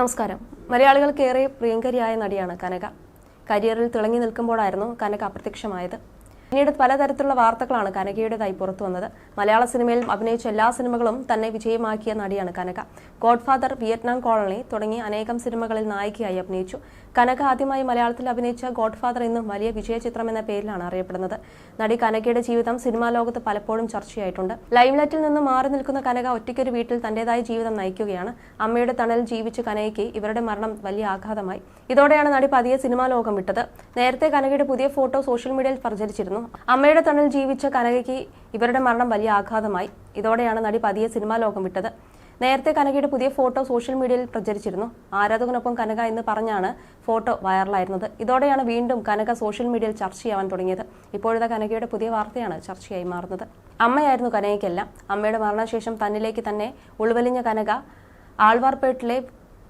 നമസ്കാരം. മലയാളികൾക്കേറെ പ്രിയങ്കരിയായ നടിയാണ് കനക. കരിയറിൽ തിളങ്ങി നിൽക്കുമ്പോഴായിരുന്നു കനക അപ്രത്യക്ഷമായത്. പിന്നീട് പലതരത്തിലുള്ള വാർത്തകളാണ് കനകയുടേതായി പുറത്തു വന്നത്. മലയാള സിനിമയിൽ അഭിനയിച്ച എല്ലാ സിനിമകളും തന്നെ വിജയമാക്കിയ നടിയാണ് കനക. ഗോഡ്ഫാദർ വിയറ്റ്നാം കോളനി തുടങ്ങി അനേകം സിനിമകളിൽ നായികയായി അഭിനയിച്ചു. കനക ആദ്യമായി മലയാളത്തിൽ അഭിനയിച്ച ഗോഡ്ഫാദർ ഇന്നും വലിയ വിജയ ചിത്രം എന്ന പേരിലാണ് അറിയപ്പെടുന്നത്. നടി കനകയുടെ ജീവിതം സിനിമാ ലോകത്ത് പലപ്പോഴും ചർച്ചയായിട്ടുണ്ട്. ലൈംലൈറ്റിൽ നിന്ന് മാറി നിൽക്കുന്ന കനക ഒറ്റയ്ക്കൊരു വീട്ടിൽ തന്റേതായ ജീവിതം നയിക്കുകയാണ്. അമ്മയുടെ തണലിൽ ജീവിച്ച കനകയ്ക്ക് ഇവരുടെ മരണം വലിയ ആഘാതമായി. ഇതോടെയാണ് നടി പതിയെ സിനിമാ ലോകം വിട്ടത്. നേരത്തെ കനകയുടെ പുതിയ ഫോട്ടോ സോഷ്യൽ മീഡിയയിൽ പ്രചരിച്ചിരുന്നു. അമ്മയുടെ തണൽ ജീവിച്ച കനകയ്ക്ക് ഇവരുടെ മരണം വലിയ ആഘാതമായി. ഇതോടെയാണ് നടി പതിയെ സിനിമാ ലോകം വിട്ടത്. നേരത്തെ കനകയുടെ പുതിയ ഫോട്ടോ സോഷ്യൽ മീഡിയയിൽ പ്രചരിച്ചിരുന്നു. ആരാധകനൊപ്പം കനക എന്ന് പറഞ്ഞാണ് ഫോട്ടോ വൈറലായിരുന്നത്. ഇതോടെയാണ് വീണ്ടും കനക സോഷ്യൽ മീഡിയയിൽ ചർച്ചയാവാൻ തുടങ്ങിയത്. ഇപ്പോഴത്തെ കനകയുടെ പുതിയ വാർത്തയാണ് ചർച്ചയായി മാറുന്നത്. അമ്മയായിരുന്നു കനകയ്ക്കെല്ലാം. അമ്മയുടെ മരണശേഷം തന്നിലേക്ക് തന്നെ ഉൾവലിഞ്ഞ കനക ആൾവാർപേട്ടിലെ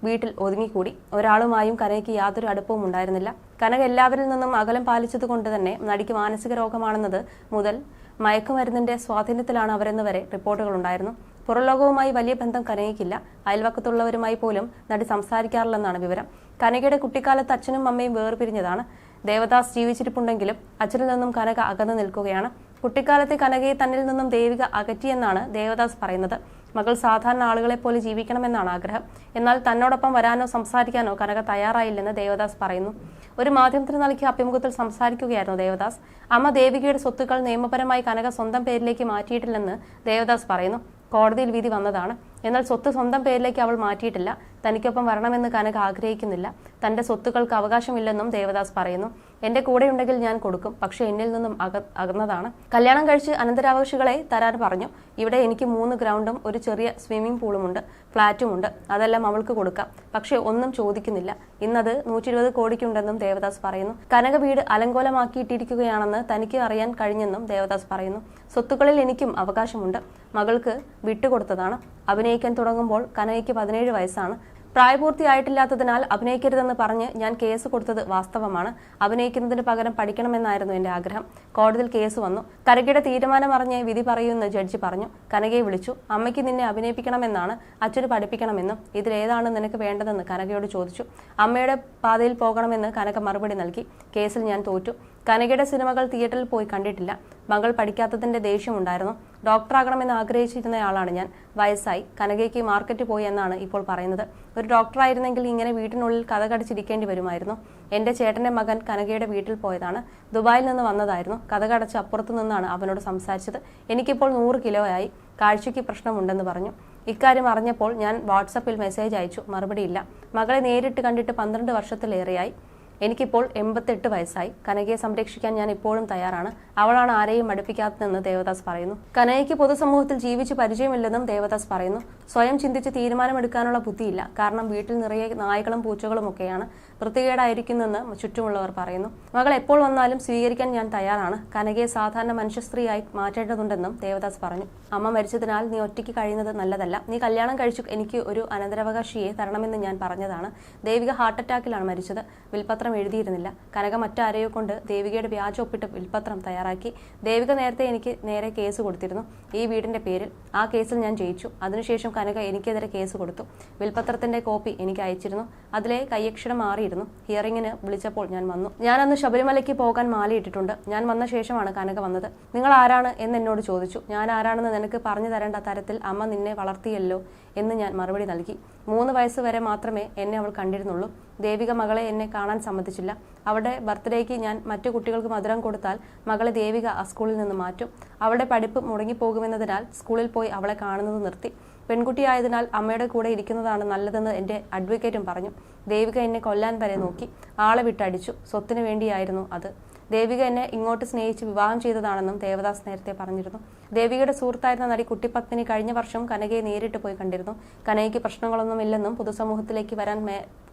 വീട്ടിൽ ഒതുങ്ങിക്കൂടി. ഒരാളുമായും കനകയ്ക്ക് യാതൊരു അടുപ്പവും ഉണ്ടായിരുന്നില്ല. കനക എല്ലാവരിൽ നിന്നും അകലം പാലിച്ചതുകൊണ്ട് തന്നെ നടിക്ക് മാനസിക രോഗമാണെന്നത് മുതൽ മയക്കുമരുന്നിന്റെ സ്വാധീനത്തിലാണ് അവരെന്ന് വരെ റിപ്പോർട്ടുകളുണ്ടായിരുന്നു പുറംലോകവുമായി വലിയ ബന്ധം കനകയ്ക്കില്ല. അയൽവക്കത്തുള്ളവരുമായി പോലും നടി സംസാരിക്കാറില്ലെന്നാണ് വിവരം. കനകയുടെ കുട്ടിക്കാലത്ത് അച്ഛനും അമ്മയും വേർപിരിഞ്ഞതാണ്. ദേവദാസ് ജീവിച്ചിരിപ്പുണ്ടെങ്കിലും അച്ഛനിൽ നിന്നും കനക അകന്നു നിൽക്കുകയാണ്. കുട്ടിക്കാലത്തെ കനകയെ തന്നിൽ നിന്നും ദേവിക അകറ്റിയെന്നാണ് ദേവദാസ് പറയുന്നത്. മകൾ സാധാരണ ആളുകളെ പോലെ ജീവിക്കണമെന്നാണ് ആഗ്രഹം. എന്നാൽ തന്നോടൊപ്പം വരാനോ സംസാരിക്കാനോ കനക തയ്യാറായില്ലെന്ന് ദേവദാസ് പറയുന്നു. ഒരു മാധ്യമത്തിന് നൽകിയ അഭിമുഖത്തിൽ സംസാരിക്കുകയായിരുന്നു ദേവദാസ്. അമ്മ ദേവികയുടെ സ്വത്തുക്കൾ നിയമപരമായി കനക സ്വന്തം പേരിലേക്ക് മാറ്റിയിട്ടില്ലെന്ന് ദേവദാസ് പറയുന്നു. കോടതിയിൽ വിധി വന്നതാണ്. എന്നാൽ സ്വത്ത് സ്വന്തം പേരിലേക്ക് അവൾ മാറ്റിയിട്ടില്ല. തനിക്കൊപ്പം വരണമെന്ന് കനക ആഗ്രഹിക്കുന്നില്ല. തന്റെ സ്വത്തുക്കൾക്ക് അവകാശമില്ലെന്നും ദേവദാസ് പറയുന്നു. എന്റെ കൂടെയുണ്ടെങ്കിൽ ഞാൻ കൊടുക്കും. പക്ഷെ എന്നിൽ നിന്നും അക അകന്നതാണ്. കല്യാണം കഴിച്ച് അനന്തരാവകാശികളെ തരാൻ പറഞ്ഞു. ഇവിടെ എനിക്ക് മൂന്ന് ഗ്രൗണ്ടും ഒരു ചെറിയ സ്വിമ്മിംഗ് പൂളുമുണ്ട് ഫ്ളാറ്റുമുണ്ട് അതെല്ലാം അവൾക്ക് കൊടുക്കാം. പക്ഷെ ഒന്നും ചോദിക്കുന്നില്ല. ഇന്നത് നൂറ്റി ഇരുപത് കോടിക്കുണ്ടെന്നും ദേവദാസ് പറയുന്നു. കനക വീട് അലങ്കോലമാക്കിയിട്ടിരിക്കുകയാണെന്ന് തനിക്ക് അറിയാൻ കഴിഞ്ഞെന്നും ദേവദാസ് പറയുന്നു. സ്വത്തുക്കളിൽ എനിക്കും അവകാശമുണ്ട്. മകൾക്ക് വിട്ടുകൊടുത്തതാണ്. അഭിനയിക്കാൻ തുടങ്ങുമ്പോൾ കനകയ്ക്ക് പതിനേഴ് വയസ്സാണ്. പ്രായപൂർത്തിയായിട്ടില്ലാത്തതിനാൽ അഭിനയിക്കരുതെന്ന് പറഞ്ഞ് ഞാൻ കേസ് കൊടുത്തത് വാസ്തവമാണ്. അഭിനയിക്കുന്നതിന് പകരം പഠിക്കണമെന്നായിരുന്നു എന്റെ ആഗ്രഹം. കോടതിയിൽ കേസ് വന്നു. കനകയുടെ തീരുമാനം അറിഞ്ഞ് വിധി പറയുമെന്ന് ജഡ്ജി പറഞ്ഞു. കനകയെ വിളിച്ചു. അമ്മയ്ക്ക് നിന്നെ അഭിനയിപ്പിക്കണമെന്നാണ്. അച്ഛന് പഠിപ്പിക്കണമെന്നും ഇതിലേതാണ് നിനക്ക് വേണ്ടതെന്ന് കനകയോട് ചോദിച്ചു. അമ്മയുടെ പാതയിൽ പോകണമെന്ന് കനക മറുപടി നൽകി. കേസിൽ ഞാൻ തോറ്റു. കനകയുടെ സിനിമകൾ തിയേറ്ററിൽ പോയി കണ്ടിട്ടില്ല. മകൾ പഠിക്കാത്തതിന്റെ ദേഷ്യമുണ്ടായിരുന്നു ഡോക്ടറാകണമെന്ന് ആഗ്രഹിച്ചിരുന്നയാളാണ് ഞാൻ. വയസ്സായി. കനകയ്ക്ക് മാർക്കറ്റ് പോയി എന്നാണ് ഇപ്പോൾ പറയുന്നത്. ഒരു ഡോക്ടറായിരുന്നെങ്കിൽ ഇങ്ങനെ വീട്ടിനുള്ളിൽ കഥ കടിച്ചിരിക്കേണ്ടി വരുമായിരുന്നു. എന്റെ ചേട്ടന്റെ മകൻ കനകയുടെ വീട്ടിൽ പോയതാണ്. ദുബായിൽ നിന്ന് വന്നതായിരുന്നു. കഥ കടച്ച് അപ്പുറത്തു നിന്നാണ് അവനോട് സംസാരിച്ചത്. എനിക്കിപ്പോൾ നൂറ് ആയി. കാഴ്ചയ്ക്ക് പ്രശ്നമുണ്ടെന്ന് പറഞ്ഞു. ഇക്കാര്യം അറിഞ്ഞപ്പോൾ ഞാൻ വാട്സപ്പിൽ മെസ്സേജ് അയച്ചു. മറുപടിയില്ല. മകളെ നേരിട്ട് കണ്ടിട്ട് പന്ത്രണ്ട് വർഷത്തിലേറെയായി. എനിക്കിപ്പോൾ എൺപത്തെട്ട് വയസ്സായി. കനകയെ സംരക്ഷിക്കാൻ ഞാൻ ഇപ്പോഴും തയ്യാറാണ്. അവളാണ് ആരെയും മടുപ്പിക്കാത്തതെന്ന് ദേവദാസ് പറയുന്നു. കനകയ്ക്ക് പൊതുസമൂഹത്തിൽ ജീവിച്ച് പരിചയമില്ലെന്നും ദേവദാസ് പറയുന്നു. സ്വയം ചിന്തിച്ച് തീരുമാനമെടുക്കാനുള്ള ബുദ്ധിയില്ല. കാരണം വീട്ടിൽ നിറയെ നായകളും പൂച്ചകളും ഒക്കെയാണ്. വൃത്തികേടായിരിക്കുന്നെന്ന് ചുറ്റുമുള്ളവർ പറയുന്നു. മകൾ എപ്പോൾ വന്നാലും സ്വീകരിക്കാൻ ഞാൻ തയ്യാറാണ്. കനകയെ സാധാരണ മനുഷ്യ സ്ത്രീയായി മാറ്റേണ്ടതുണ്ടെന്നും ദേവദാസ് പറഞ്ഞു. അമ്മ മരിച്ചതിനാൽ നീ ഒറ്റയ്ക്ക് കഴിയുന്നത് നല്ലതല്ല. നീ കല്യാണം കഴിച്ചു എനിക്ക് ഒരു അനന്തരാവകാശിയെ തരണമെന്ന് ഞാൻ പറഞ്ഞതാണ്. ദേവിക ഹാർട്ട് അറ്റാക്കിലാണ് മരിച്ചത്. വിൽപത്രം എഴുതിയിരുന്നില്ല. കനക മറ്റാരെയോ കൊണ്ട് ദേവികയുടെ വ്യാജ ഒപ്പിട്ട് വിൽപത്രം തയ്യാറാക്കി. ദേവിക നേരത്തെ എനിക്ക് നേരെ കേസ് കൊടുത്തിരുന്നു. ഈ വീടിന്റെ പേരിൽ. ആ കേസിൽ ഞാൻ ജയിച്ചു. അതിനുശേഷം കനക എനിക്കെതിരെ കേസ് കൊടുത്തു. വിൽപത്രത്തിന്റെ കോപ്പി എനിക്ക് അയച്ചിരുന്നു. അതിലെ കയ്യക്ഷരം മാറിയിരുന്നു ഹിയറിങ്ങിന് വിളിച്ചപ്പോൾ ഞാൻ വന്നു. ഞാൻ അന്ന് ശബരിമലയ്ക്ക് പോകാൻ മാലയിട്ടിട്ടുണ്ട് ഞാൻ വന്ന ശേഷമാണ് കനക വന്നത്. നിങ്ങൾ ആരാണ്? എന്ന് എന്നോട് ചോദിച്ചു. ഞാൻ ആരാണെന്ന് നിനക്ക് പറഞ്ഞു തരേണ്ട തരത്തിൽ അമ്മ നിന്നെ വളർത്തിയല്ലോ എന്ന് ഞാൻ മറുപടി നൽകി. മൂന്ന് വയസ്സ് വരെ മാത്രമേ എന്നെ അവൾ കണ്ടിരുന്നുള്ളൂ. ദേവിക മകളെ എന്നെ കാണാൻ സമ്മതിച്ചില്ല. അവളുടെ ബർത്ത്ഡേക്ക് ഞാൻ മറ്റു കുട്ടികൾക്ക് മധുരം കൊടുത്താൽ മകളെ ദേവിക ആ സ്കൂളിൽ നിന്ന് മാറ്റും. അവളുടെ പഠിപ്പ് മുടങ്ങിപ്പോകുമെന്നതിനാൽ സ്കൂളിൽ പോയി അവളെ കാണുന്നത് നിർത്തി. പെൺകുട്ടിയായതിനാൽ അമ്മയുടെ കൂടെ ഇരിക്കുന്നതാണ് നല്ലതെന്ന് എന്റെ അഡ്വക്കേറ്റും പറഞ്ഞു. ദേവിക എന്നെ കൊല്ലാൻ വരെ നോക്കി. ആളെ വിട്ടടിച്ചു. സ്വത്തിന് വേണ്ടിയായിരുന്നു അത്. ദേവിക എന്നെ ഇങ്ങോട്ട് സ്നേഹിച്ച് വിവാഹം ചെയ്തതാണെന്നും ദേവദാസ് നേരത്തെ പറഞ്ഞിരുന്നു. ദേവികയുടെ സുഹൃത്തായിരുന്ന നടി കുട്ടിപത്നി കഴിഞ്ഞ വർഷം കനകയെ നേരിട്ട് പോയി കണ്ടിരുന്നു. കനകയ്ക്ക് പ്രശ്നങ്ങളൊന്നുമില്ലെന്നും പൊതുസമൂഹത്തിലേക്ക് വരാൻ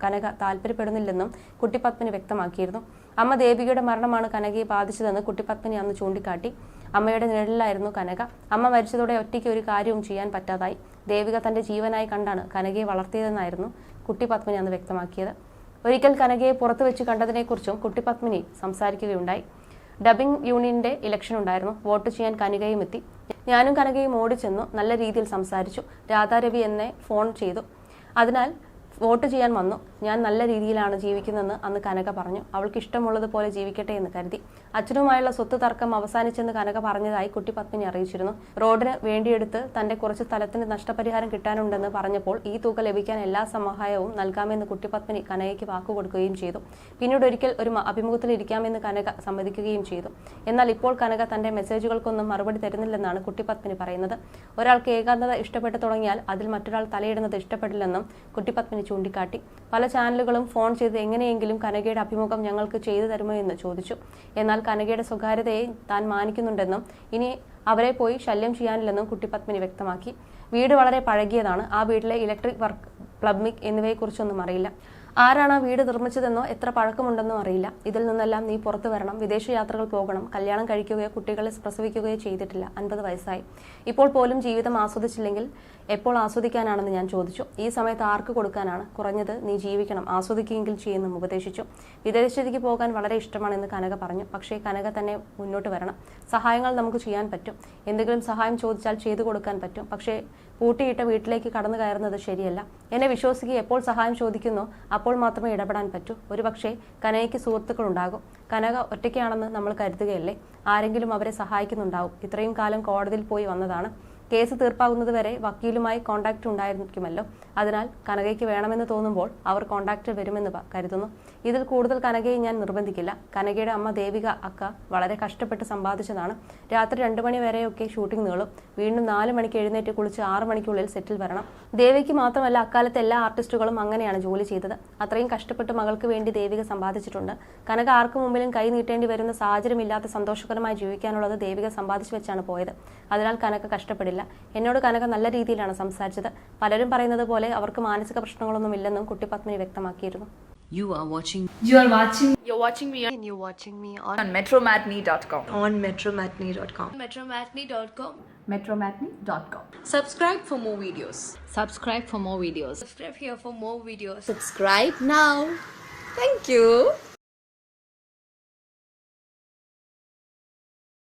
കനക താല്പര്യപ്പെടുന്നില്ലെന്നും കുട്ടിപ്പത്മിനി വ്യക്തമാക്കിയിരുന്നു. അമ്മ ദേവികയുടെ മരണമാണ് കനകയെ ബാധിച്ചതെന്ന് കുട്ടിപ്പത്മിനി അന്ന് ചൂണ്ടിക്കാട്ടി. അമ്മയുടെ നിഴലിലായിരുന്നു കനക. അമ്മ മരിച്ചതോടെ ഒറ്റയ്ക്ക് ഒരു കാര്യവും ചെയ്യാൻ പറ്റാതായി. ദേവിക തന്റെ ജീവനായി കണ്ടാണ് കനകയെ വളർത്തിയതെന്നായിരുന്നു കുട്ടിപത്മിനി അന്ന് വ്യക്തമാക്കിയത്. ഒരിക്കൽ കനകയെ പുറത്തു വെച്ച് കണ്ടതിനെക്കുറിച്ചും കുട്ടി പത്മിനി സംസാരിക്കുകയുണ്ടായി. ഡബിംഗ് യൂണിയന്റെ ഇലക്ഷൻ ഉണ്ടായിരുന്നു. വോട്ട് ചെയ്യാൻ കനികയും എത്തി. ഞാനും കനകയും ഓടിച്ചെന്നു നല്ല രീതിയിൽ സംസാരിച്ചു. രാധാരവി എന്നെ ഫോൺ ചെയ്തു. അതിനാൽ വോട്ട് ചെയ്യാൻ വന്നു. ഞാൻ നല്ല രീതിയിലാണ് ജീവിക്കുന്നതെന്ന് അന്ന് കനക പറഞ്ഞു. അവൾക്ക് ഇഷ്ടമുള്ളതുപോലെ ജീവിക്കട്ടെ എന്ന് കരുതി. അച്ഛനുമായുള്ള സ്വത്ത് തർക്കം അവസാനിച്ചെന്ന് കനക പറഞ്ഞതായി കുട്ടി പത്മിനി അറിയിച്ചിരുന്നു. റോഡിന് വേണ്ടിയെടുത്ത് തന്റെ കുറച്ച് സ്ഥലത്തിന് നഷ്ടപരിഹാരം കിട്ടാനുണ്ടെന്ന് പറഞ്ഞപ്പോൾ ഈ തുക ലഭിക്കാൻ എല്ലാ സഹായവും നൽകാമെന്ന് കുട്ടി പത്മിനി കനകയ്ക്ക് വാക്കുകൊടുക്കുകയും ചെയ്തു. പിന്നീട് ഒരിക്കൽ ഒരു അഭിമുഖത്തിൽ ഇരിക്കാമെന്ന് കനക സമ്മതിക്കുകയും ചെയ്തു. എന്നാൽ ഇപ്പോൾ കനക തന്റെ മെസ്സേജുകൾക്കൊന്നും മറുപടി തരുന്നില്ലെന്നാണ് കുട്ടി പത്മിനി പറയുന്നത്. ഒരാൾക്ക് ഏകാന്തത ഇഷ്ടപ്പെട്ടു തുടങ്ങിയാൽ അതിൽ മറ്റൊരാൾ തലയിടുന്നത് ഇഷ്ടപ്പെടില്ലെന്നും കുട്ടിപ്പത്മിനി ചൂണ്ടിക്കാട്ടി. പല ചാനലുകളും ഫോൺ ചെയ്ത് എങ്ങനെയെങ്കിലും കനകയുടെ അഭിമുഖം ഞങ്ങൾക്ക് ചെയ്തു തരുമോ എന്ന് ചോദിച്ചു. എന്നാൽ കനകയുടെ സ്വകാര്യതയെ താൻ മാനിക്കുന്നുണ്ടെന്നും ഇനി അവരെ പോയി ശല്യം ചെയ്യാനില്ലെന്നും കുട്ടിപത്മിനി വ്യക്തമാക്കി. വീട് വളരെ പഴകിയതാണ്. ആ വീട്ടിലെ ഇലക്ട്രിക് വർക്ക് പ്ലംബിംഗ് എന്നിവയെക്കുറിച്ചൊന്നും അറിയില്ല. ആരാണ് വീട് നിർമ്മിച്ചതെന്നോ എത്ര പഴക്കമുണ്ടെന്നോ അറിയില്ല. ഇതിൽ നിന്നെല്ലാം നീ പുറത്തു വരണം. വിദേശ യാത്രകൾ പോകണം. കല്യാണം കഴിക്കുകയോ കുട്ടികളെ പ്രസവിക്കുകയോ ചെയ്തിട്ടില്ല. അൻപത് വയസ്സായി. ഇപ്പോൾ പോലും ജീവിതം ആസ്വദിച്ചില്ലെങ്കിൽ എപ്പോൾ ആസ്വദിക്കാനാണെന്ന് ഞാൻ ചോദിച്ചു. ഈ സമയത്ത് ആർക്ക് കൊടുക്കാനാണ്? കുറഞ്ഞത് നീ ജീവിക്കണം. ആസ്വദിക്കുകയെങ്കിൽ ചെയ്യുമെന്നും ഉപദേശിച്ചു. വിദേശത്തേക്ക് പോകാൻ വളരെ ഇഷ്ടമാണെന്ന് കനക പറഞ്ഞു. പക്ഷേ കനക തന്നെ മുന്നോട്ട് വരണം. സഹായങ്ങൾ നമുക്ക് ചെയ്യാൻ പറ്റും. എന്തെങ്കിലും സഹായം ചോദിച്ചാൽ ചെയ്തു കൊടുക്കാൻ പറ്റും. പക്ഷേ പൂട്ടിയിട്ട വീട്ടിലേക്ക് കടന്നു കയറുന്നത് ശരിയല്ല. എന്നെ വിശ്വസിക്കുക എപ്പോൾ സഹായം ചോദിക്കുന്നോ അപ്പോൾ മാത്രമേ ഇടപെടാൻ പറ്റൂ. ഒരുപക്ഷെ കനകയ്ക്ക് സുഹൃത്തുക്കളുണ്ടാകും. കനക ഒറ്റയ്ക്കാണെന്ന് നമ്മൾ കരുതുകയല്ലേ? ആരെങ്കിലും അവരെ സഹായിക്കുന്നുണ്ടാവും. ഇത്രയും കാലം കോടതിയിൽ പോയി വന്നതാണ്. കേസ് തീർപ്പാകുന്നത് വരെ വക്കീലുമായി കോണ്ടാക്ട് ഉണ്ടായിരിക്കുമല്ലോ. അതിനാൽ കനകയ്ക്ക് വേണമെന്ന് തോന്നുമ്പോൾ അവർ കോണ്ടാക്ട് വരുമെന്ന് കരുതുന്നു. ഇതിൽ കൂടുതൽ കനകയെ ഞാൻ നിർബന്ധിക്കില്ല. കനകയുടെ അമ്മ ദേവിക അക്ക വളരെ കഷ്ടപ്പെട്ട് സമ്പാദിച്ചതാണ്. രാത്രി രണ്ടു മണി വരെയൊക്കെ ഷൂട്ടിംഗ് നീളും. വീണ്ടും നാല് മണിക്ക് എഴുന്നേറ്റ് കുളിച്ച് ആറ് മണിക്കുള്ളിൽ സെറ്റിൽ വരണം. ദേവിക്ക് മാത്രമല്ല അക്കാലത്ത് എല്ലാ ആർട്ടിസ്റ്റുകളും അങ്ങനെയാണ് ജോലി ചെയ്തത്. അത്രയും കഷ്ടപ്പെട്ട് മകൾക്ക് വേണ്ടി ദേവിക സമ്പാദിച്ചിട്ടുണ്ട്. കനക ആർക്കു മുമ്പിലും കൈ നീട്ടേണ്ടി വരുന്ന സാഹചര്യമില്ലാത്ത സന്തോഷകരമായി ജീവിക്കാനുള്ളത് ദേവിക സമ്പാദിച്ചു വെച്ചാണ് പോയത്. അതിനാൽ കനക കഷ്ടപ്പെടില്ല. എന്നോട് കനക നല്ല രീതിയിലാണ് സംസാരിച്ചത് പലരും പറയുന്നത് പോലെ അവർക്ക് മാനസിക പ്രശ്നങ്ങളൊന്നും ഇല്ലെന്നും കുട്ടി പത്മിനി വ്യക്തമാക്കിയിരുന്നു You are watching You are watching You're watching me and you're watching me on, on metromatney.com. on metromatney.com. metromatney.com. Metromatney.com. subscribe for more videos Subscribe for more videos. subscribe here for more videos Subscribe now. Thank you.